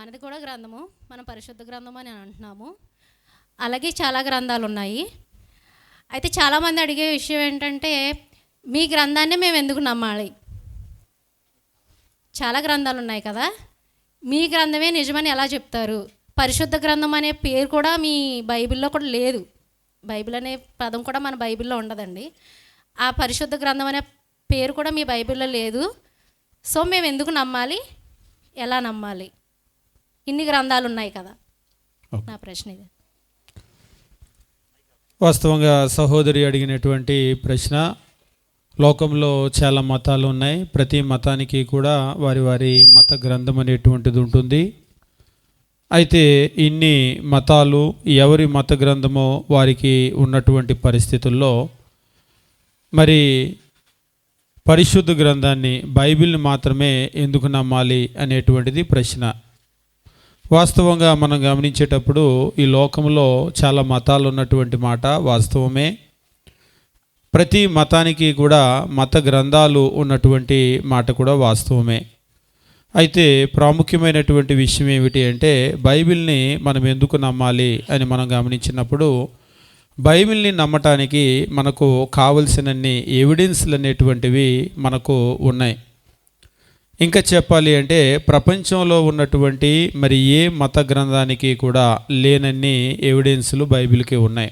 మనది కూడా గ్రంథము మనం పరిశుద్ధ గ్రంథం అని అంటున్నాము. అలాగే చాలా గ్రంథాలు ఉన్నాయి అయితే చాలామంది అడిగే విషయం ఏంటంటే మీ గ్రంథాన్ని మేము ఎందుకు నమ్మాలి? చాలా గ్రంథాలు ఉన్నాయి కదా? మీ గ్రంథమే నిజమని ఎలా చెప్తారు? పరిశుద్ధ గ్రంథం అనే పేరు కూడా మీ బైబిల్లో కూడా లేదు. బైబిల్ అనే పదం కూడా మన బైబిల్లో ఉండదండి. ఆ పరిశుద్ధ గ్రంథం అనే పేరు కూడా మీ బైబిల్లో లేదు. సో మేము ఎందుకు నమ్మాలి? ఎలా నమ్మాలి? ఇన్ని గ్రంథాలు ఉన్నాయి కదా. నా ప్రశ్న ఇది. వాస్తవంగా సహోదరి అడిగినటువంటి ప్రశ్న లోకంలో చాలా మతాలు ఉన్నాయి. ప్రతి మతానికి కూడా వారి వారి మత గ్రంథం అనేటువంటిది ఉంటుంది. అయితే ఇన్ని మతాలు ఎవరి మత గ్రంథమో వారికి ఉన్నటువంటి పరిస్థితుల్లో మరి పరిశుద్ధ గ్రంథాన్ని బైబిల్ని మాత్రమే ఎందుకు నమ్మాలి అనేటువంటిది ప్రశ్న. వాస్తవంగా మనం గమనించేటప్పుడు ఈ లోకంలో చాలా మతాలు ఉన్నటువంటి మాట వాస్తవమే. ప్రతి మతానికి కూడా మత గ్రంథాలు ఉన్నటువంటి మాట కూడా వాస్తవమే. అయితే ప్రాముఖ్యమైనటువంటి విషయం ఏమిటి అంటే బైబిల్ని మనం ఎందుకు నమ్మాలి అని మనం గమనించినప్పుడు బైబిల్ని నమ్మటానికి మనకు కావలసినన్ని ఎవిడెన్స్లు అనేటువంటివి మనకు ఉన్నాయి. ఇంకా చెప్పాలి అంటే ప్రపంచంలో ఉన్నటువంటి మరి ఏ మత గ్రంథానికి కూడా లేనన్ని ఎవిడెన్స్లు బైబిల్కి ఉన్నాయి.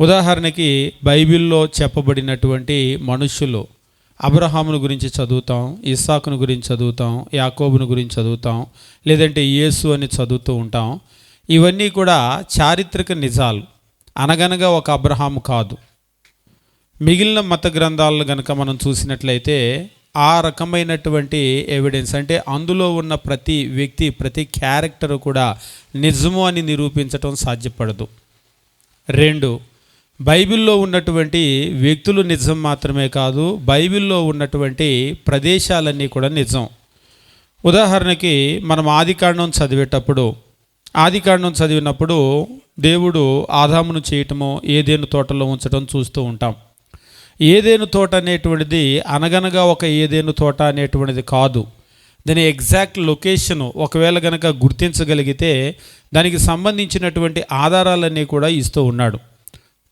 ఉదాహరణకి బైబిల్లో చెప్పబడినటువంటి మనుషులు అబ్రహామును గురించి చదువుతాం ఇస్సాకును గురించి చదువుతాం యాకోబును గురించి చదువుతాం లేదంటే యేసు అని చదువుతూ ఉంటాం. ఇవన్నీ కూడా చారిత్రక నిజాలు. అనగనగా ఒక అబ్రహాము కాదు. మిగిలిన మత గ్రంథాలను కనుక మనం చూసినట్లయితే ఆ రకమైనటువంటి ఎవిడెన్స్ అంటే అందులో ఉన్న ప్రతి వ్యక్తి ప్రతి క్యారెక్టర్ కూడా నిజము అని నిరూపించటం సాధ్యపడదు. రెండు బైబిల్లో ఉన్నటువంటి వ్యక్తులు నిజం మాత్రమే కాదు బైబిల్లో ఉన్నటువంటి ప్రదేశాలన్నీ కూడా నిజం. ఉదాహరణకి మనం ఆదికాండం చదివేటప్పుడు ఆదికాండం చదివినప్పుడు దేవుడు ఆదామును చేయటము ఏదేను తోటలో ఉంచడం చూస్తూ ఉంటాం. ఏదేను తోట అనేటువంటిది అనగనగా ఒక ఏదేను తోట అనేటువంటిది కాదు. దాని ఎగ్జాక్ట్ లొకేషను ఒకవేళ గనక గుర్తించగలిగితే దానికి సంబంధించినటువంటి ఆధారాలన్నీ కూడా ఇస్తూ ఉన్నాడు.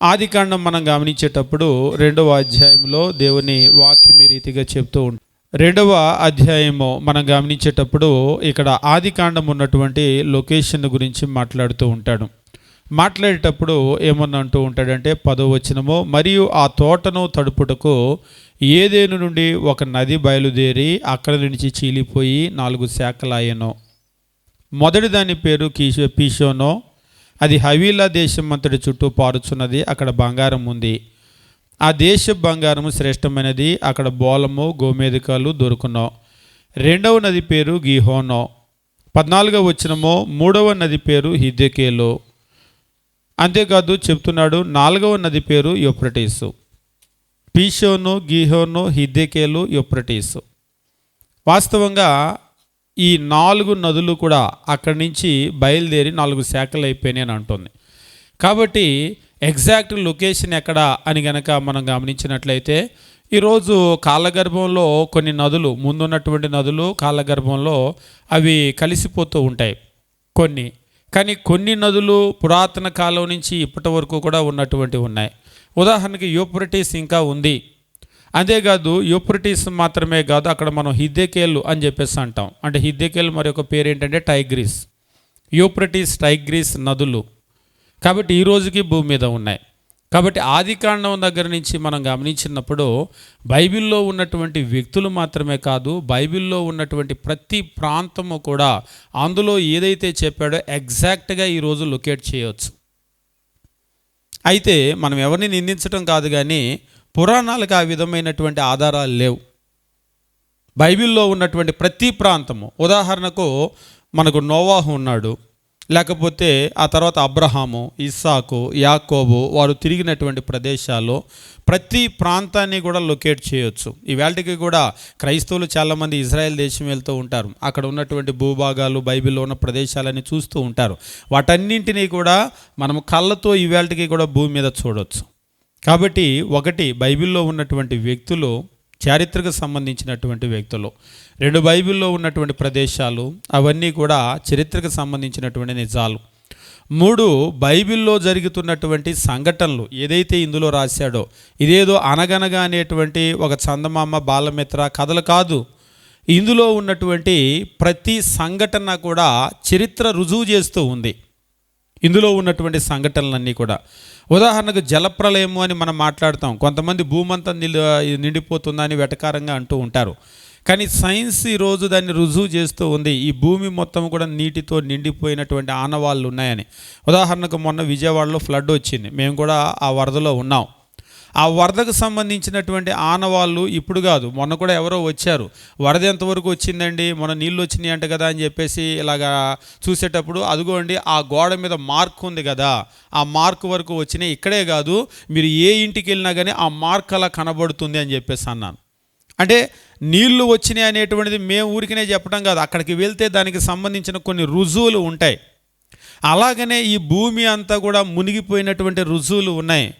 ఆదికాండం మనం గమనించేటప్పుడు రెండవ అధ్యాయంలో దేవుని వాక్యం ఈ రీతిగా చెప్తూ ఉంటాడు రెండవ అధ్యాయము మనం గమనించేటప్పుడు ఇక్కడ ఆదికాండం ఉన్నటువంటి లొకేషన్ గురించి మాట్లాడుతూ ఉంటాడు. మాట్లాడేటప్పుడు ఏమన్నా అంటూ ఉంటాడంటే పదో వచనము మరియు ఆ తోటను తడుపుటకు ఏదేను నుండి ఒక నది బయలుదేరి అక్కడ నుంచి చీలిపోయి నాలుగు శాఖలాయను. మొదటి దాని పేరు కీషో పీషోనో. అది హవీలా దేశం అంతటి చుట్టూ పారుచున్నది అక్కడ బంగారం ఉంది. ఆ దేశ బంగారము శ్రేష్టమైనది అక్కడ బోలము గోమేధికాలు దొరుకునో. రెండవ నది పేరు గీహోనో. పద్నాలుగవ వచ్చినమో మూడవ నది పేరు హిద్దెకేలో అంతేకాదు చెప్తున్నాడు నాలుగవ నది పేరు యొప్రటీసు పీషోను గీహోను హిద్దెకేలు యొప్రటీసు వాస్తవంగా ఈ నాలుగు నదులు కూడా అక్కడి నుంచి బయలుదేరి నాలుగు శాఖలు అయిపోయినాయి అని అంటుంది. కాబట్టి ఎగ్జాక్ట్ లొకేషన్ ఎక్కడ అని గనక మనం గమనించినట్లయితే ఈరోజు కాలగర్భంలో కొన్ని నదులు ముందున్నటువంటి నదులు కాలగర్భంలో అవి కలిసిపోతూ ఉంటాయి. కొన్ని కానీ కొన్ని నదులు పురాతన కాలం నుంచి ఇప్పటి వరకు కూడా ఉన్నటువంటి ఉన్నాయి. ఉదాహరణకి యూప్రటిస్ ఇంకా ఉంది. అంతేకాదు యూప్రటిస్ మాత్రమే కాదు అక్కడ మనం హిద్దెకేళ్ళు అని చెప్పేసి అంటాం. అంటే హిద్దెకేళ్ళు మరి ఒక పేరు ఏంటంటే టైగ్రీస్. యూప్రటిస్ టైగ్రీస్ నదులు. కాబట్టి ఈ రోజుకి భూమి మీద ఉన్నాయి. కాబట్టి ఆదికాండం దగ్గర నుంచి మనం గమనించినప్పుడు బైబిల్లో ఉన్నటువంటి వ్యక్తులు మాత్రమే కాదు బైబిల్లో ఉన్నటువంటి ప్రతి ప్రాంతము కూడా అందులో ఏదైతే చెప్పాడో ఎగ్జాక్ట్గా ఈరోజు లొకేట్ చేయవచ్చు అయితే మనం ఎవరిని నిందించడం కాదు కానీ పురాణాలకు ఆ విధమైనటువంటి ఆధారాలు లేవు. బైబిల్లో ఉన్నటువంటి ప్రతి ప్రాంతము ఉదాహరణకు మనకు నోవాహు ఉన్నాడు. లేకపోతే ఆ తర్వాత అబ్రహాము ఇస్సాకు యాకోబు వారు తిరిగినటువంటి ప్రదేశాల్లో ప్రతి ప్రాంతాన్ని కూడా లొకేట్ చేయొచ్చు. ఈవేళకి కూడా క్రైస్తవులు చాలామంది ఇజ్రాయెల్ దేశం వెళ్తూ ఉంటారు. అక్కడ ఉన్నటువంటి భూభాగాలు బైబిల్లో ఉన్న ప్రదేశాలని చూస్తూ ఉంటారు. వాటన్నింటినీ కూడా మనం కళ్ళతో ఈవేళకి కూడా భూమి మీద చూడొచ్చు. కాబట్టి ఒకటి బైబిల్లో ఉన్నటువంటి వ్యక్తులు చారిత్రక సంబంధించినటువంటి వ్యక్తులు. రెండు బైబిల్లో ఉన్నటువంటి ప్రదేశాలు అవన్నీ కూడా చరిత్రకు సంబంధించినటువంటి నిజాలు. మూడు బైబిల్లో జరుగుతున్నటువంటి సంఘటనలు ఏదైతే ఇందులో రాశాడో ఇదేదో అనగనగా అనేటువంటి ఒక చందమామ బాలమిత్ర కథలు కాదు. ఇందులో ఉన్నటువంటి ప్రతి సంఘటన కూడా చరిత్ర రుజువు చేస్తూ ఉంది. ఇందులో ఉన్నటువంటి సంఘటనలన్నీ కూడా. ఉదాహరణకు జలప్రలయము అని మనం మాట్లాడతాం. కొంతమంది భూమంతా నిల్ నిండిపోతుందని వెటకారంగా అంటూ ఉంటారు. కానీ సైన్స్ ఈరోజు దాన్ని రుజువు చేస్తూ ఉంది. ఈ భూమి మొత్తం కూడా నీటితో నిండిపోయినటువంటి ఆనవాళ్ళు ఉన్నాయని. ఉదాహరణకు మొన్న విజయవాడలో ఫ్లడ్ వచ్చింది. మేము కూడా ఆ వరదలో ఉన్నాం. ఆ వరదకు సంబంధించినటువంటి ఆనవాళ్ళు ఇప్పుడు కాదు. మొన్న కూడా ఎవరో వచ్చారు. వరద ఎంతవరకు వచ్చిందండి? మొన్న నీళ్ళు వచ్చినాయి అంట కదా అని చెప్పేసి ఇలాగా చూసేటప్పుడు అదిగోండి ఆ గోడ మీద మార్క్ ఉంది కదా. ఆ మార్క్ వరకు వచ్చినాయి. ఇక్కడే కాదు మీరు ఏ ఇంటికి వెళ్ళినా కానీ ఆ మార్క్ అలా కనబడుతుంది అని చెప్పేసి అన్నాను. అంటే నీళ్ళు వచ్చినాయి అనేటువంటిది మేము ఊరికినే చెప్పడం కాదు. అక్కడికి వెళ్తే దానికి సంబంధించిన కొన్ని రుజువులు ఉంటాయి. అలాగనే ఈ భూమి అంతా కూడా మునిగిపోయినటువంటి రుజువులు ఉన్నాయి.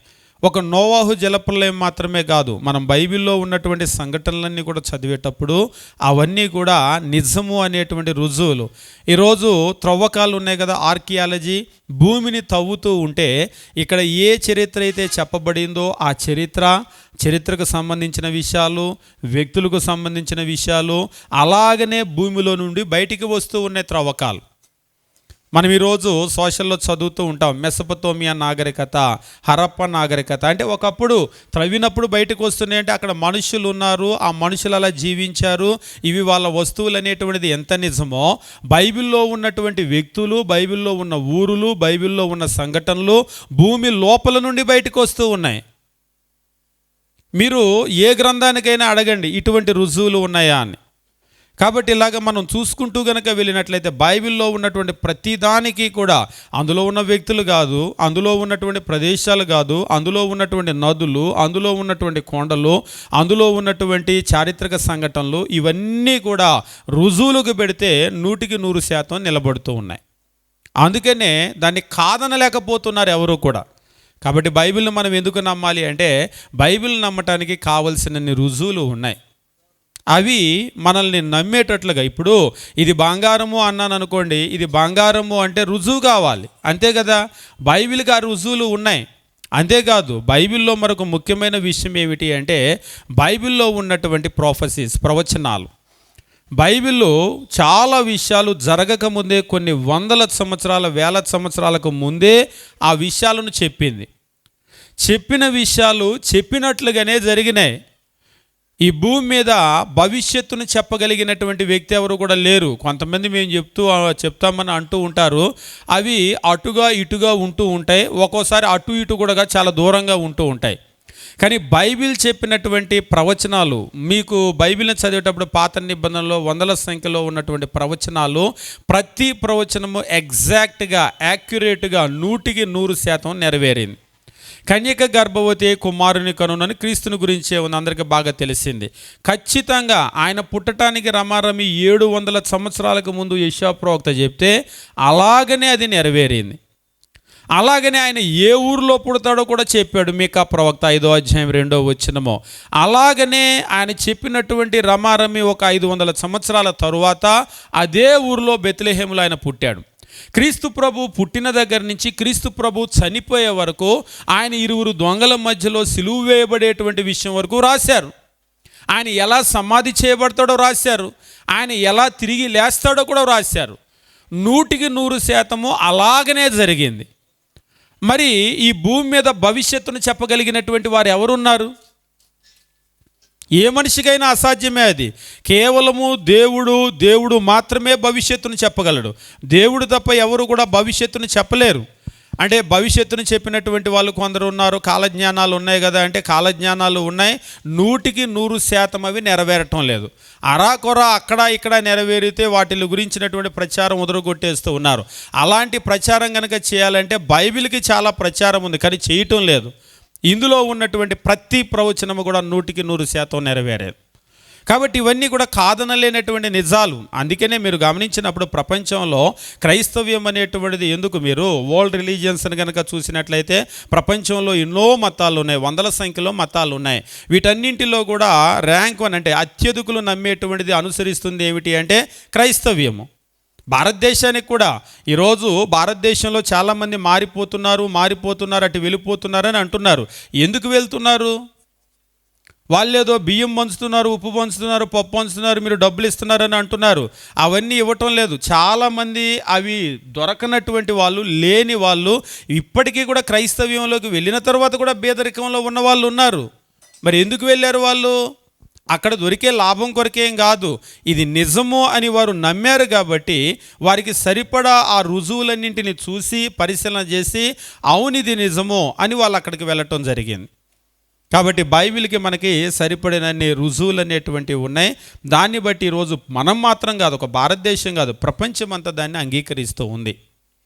ఒక నోవాహు జలప్రలయం మాత్రమే కాదు మనం బైబిల్లో ఉన్నటువంటి సంఘటనలన్నీ కూడా చదివేటప్పుడు అవన్నీ కూడా నిజము అనేటువంటి రుజువులు. ఈరోజు త్రవ్వకాలు ఉన్నాయి కదా ఆర్కియాలజీ. భూమిని తవ్వుతూ ఉంటే ఇక్కడ ఏ చరిత్ర అయితే చెప్పబడిందో ఆ చరిత్ర చరిత్రకు సంబంధించిన విషయాలు వ్యక్తులకు సంబంధించిన విషయాలు అలాగనే భూమిలో నుండి బయటికి వస్తూ ఉన్నాయి త్రవ్వకాలు. మనం ఈరోజు సోషల్లో చదువుతూ ఉంటాం. మెసపతోమియా నాగరికత హరప్ప నాగరికత. అంటే ఒకప్పుడు త్రవ్వినప్పుడు బయటకు వస్తున్నాయి అంటే అక్కడ మనుషులు ఉన్నారు ఆ మనుషులు అలా జీవించారు. ఇవి వాళ్ళ వస్తువులు అనేటువంటిది ఎంత నిజమో బైబిల్లో ఉన్నటువంటి వ్యక్తులు బైబిల్లో ఉన్న ఊరులు బైబిల్లో ఉన్న సంఘటనలు భూమి లోపల నుండి బయటకు వస్తూ ఉన్నాయి. మీరు ఏ గ్రంథానికైనా అడగండి ఇటువంటి రుజువులు ఉన్నాయా అని. కాబట్టి ఇలాగ మనం చూసుకుంటూ గనక వెళ్ళినట్లయితే బైబిల్లో ఉన్నటువంటి ప్రతిదానికి కూడా అందులో ఉన్న వ్యక్తులు కాదు అందులో ఉన్నటువంటి ప్రదేశాలు కాదు అందులో ఉన్నటువంటి నదులు అందులో ఉన్నటువంటి కొండలు అందులో ఉన్నటువంటి చారిత్రక సంఘటనలు ఇవన్నీ కూడా రుజువులకు పెడితే నూటికి నూరు శాతం నిలబడుతూ ఉన్నాయి. అందుకనే దాన్ని కాదనలేకపోతున్నారు ఎవరు కూడా. కాబట్టి బైబిల్ని మనం ఎందుకు నమ్మాలి అంటే బైబిల్ నమ్మటానికి కావలసినన్ని రుజువులు ఉన్నాయి. అవి మనల్ని నమ్మేటట్లుగా. ఇప్పుడు ఇది బంగారము అన్నాను అనుకోండి ఇది బంగారము అంటే రుజువు కావాలి. అంతే కదా? బైబిల్కి ఆ రుజువులు ఉన్నాయి. అంతేకాదు బైబిల్లో మరొక ముఖ్యమైన విషయం ఏమిటి అంటే బైబిల్లో ఉన్నటువంటి ప్రొఫెసీస్ ప్రవచనాలు. బైబిల్లో చాలా విషయాలు జరగక ముందే కొన్ని వందల సంవత్సరాల వేల సంవత్సరాలకు ముందే ఆ విషయాలను చెప్పింది. చెప్పిన విషయాలు చెప్పినట్లుగానే జరిగినాయి. ఈ భూమి మీద భవిష్యత్తును చెప్పగలిగినటువంటి వ్యక్తి ఎవరు కూడా లేరు. కొంతమంది మేము చెప్తూ చెప్తామని అంటూ ఉంటారు. అవి అటుగా ఇటుగా ఉంటూ ఉంటాయి. ఒక్కోసారి అటు ఇటు కూడా చాలా దూరంగా ఉంటూ ఉంటాయి. కానీ బైబిల్ చెప్పినటువంటి ప్రవచనాలు మీకు బైబిల్ని చదివేటప్పుడు పాత నిబంధనలో వందల సంఖ్యలో ఉన్నటువంటి ప్రవచనాలు ప్రతి ప్రవచనము ఎగ్జాక్ట్గా యాక్యురేట్గా నూటికి నూరు శాతం నెరవేరింది. కన్యక గర్భవతి కుమారుని కనునని క్రీస్తుని గురించే ఉంది. అందరికీ బాగా తెలిసింది. ఖచ్చితంగా ఆయన పుట్టడానికి రమారమి ఏడు వందల సంవత్సరాలకు ముందు యశా ప్రవక్త చెప్తే అలాగనే అది నెరవేరింది. అలాగనే ఆయన ఏ ఊరిలో పుడతాడో కూడా చెప్పాడు మీకు ఆ ప్రవక్త ఐదో అధ్యాయం రెండో వచ్చినమో అలాగనే ఆయన చెప్పినటువంటి రమారమి ఒక ఐదు వందల సంవత్సరాల తరువాత అదే ఊరిలో బెత్లహేములో ఆయన పుట్టాడు. క్రీస్తు ప్రభు పుట్టిన దగ్గర నుంచి క్రీస్తు ప్రభు చనిపోయే వరకు ఆయన ఇరువురు దొంగల మధ్యలో సిలువు వేయబడేటువంటి విషయం వరకు రాశారు. ఆయన ఎలా సమాధి చేయబడతాడో రాశారు. ఆయన ఎలా తిరిగి లేస్తాడో కూడా రాశారు. నూటికి నూరు శాతము అలాగనే జరిగింది. మరి ఈ భూమి మీద భవిష్యత్తును చెప్పగలిగినటువంటి వారు ఎవరున్నారు? ఏ మనిషికైనా అసాధ్యమే అది. కేవలము దేవుడు దేవుడు మాత్రమే భవిష్యత్తును చెప్పగలడు. దేవుడు తప్ప ఎవరు కూడా భవిష్యత్తును చెప్పలేరు. అంటే భవిష్యత్తును చెప్పినటువంటి వాళ్ళు కొందరు ఉన్నారు కాలజ్ఞానాలు ఉన్నాయి కదా అంటే కాలజ్ఞానాలు ఉన్నాయి నూటికి నూరు శాతం అవి నెరవేరటం లేదు. అరాకొర అక్కడ ఇక్కడ నెరవేరితే వాటి గురించినటువంటి ప్రచారం ఉదరగొట్టేస్తూ ఉన్నారు. అలాంటి ప్రచారం కనుక చేయాలంటే బైబిల్కి చాలా ప్రచారం ఉంది కానీ చేయటం లేదు. ఇందులో ఉన్నటువంటి ప్రతి ప్రవచనము కూడా నూటికి నూరు శాతం నెరవేరేది. కాబట్టి ఇవన్నీ కూడా కాదనలేనటువంటి నిజాలు. అందుకనే మీరు గమనించినప్పుడు ప్రపంచంలో క్రైస్తవ్యం అనేటువంటిది ఎందుకు మీరు వరల్డ్ రిలీజియన్స్ని కనుక చూసినట్లయితే ప్రపంచంలో ఎన్నో మతాలు ఉన్నాయి వందల సంఖ్యలో మతాలు ఉన్నాయి. వీటన్నింటిలో కూడా ర్యాంక్ వన్ అంటే అత్యధికులు నమ్మేటువంటిది అనుసరిస్తుంది ఏమిటి అంటే క్రైస్తవ్యము. భారతదేశానికి కూడా ఈరోజు భారతదేశంలో చాలామంది మారిపోతున్నారు మారిపోతున్నారు అటు వెళ్ళిపోతున్నారని అంటున్నారు. ఎందుకు వెళ్తున్నారు? వాళ్ళేదో బియ్యం పంచుతున్నారు ఉప్పు పంచుతున్నారు పప్పు పంచుతున్నారు మీరు డబ్బులు ఇస్తున్నారని అంటున్నారు. అవన్నీ ఇవ్వటం లేదు. చాలామంది అవి దొరకనటువంటి వాళ్ళు లేని వాళ్ళు ఇప్పటికీ కూడా క్రైస్తవ్యంలోకి వెళ్ళిన తర్వాత కూడా పేదరికంలో ఉన్న వాళ్ళు ఉన్నారు. మరి ఎందుకు వెళ్ళారు వాళ్ళు? అక్కడ దొరికే లాభం కొరకేం కాదు. ఇది నిజము అని వారు నమ్మారు కాబట్టి వారికి సరిపడా ఆ రుజువులన్నింటిని చూసి పరిశీలన చేసి అవును ఇది నిజము అని వాళ్ళు అక్కడికి వెళ్ళటం జరిగింది. కాబట్టి బైబిల్కి మనకి సరిపడినన్ని రుజువులు అనేటువంటివి ఉన్నాయి. దాన్ని బట్టి ఈరోజు మనం మాత్రం కాదు ఒక భారతదేశం కాదు ప్రపంచం అంతా దాన్ని అంగీకరిస్తూ ఉంది.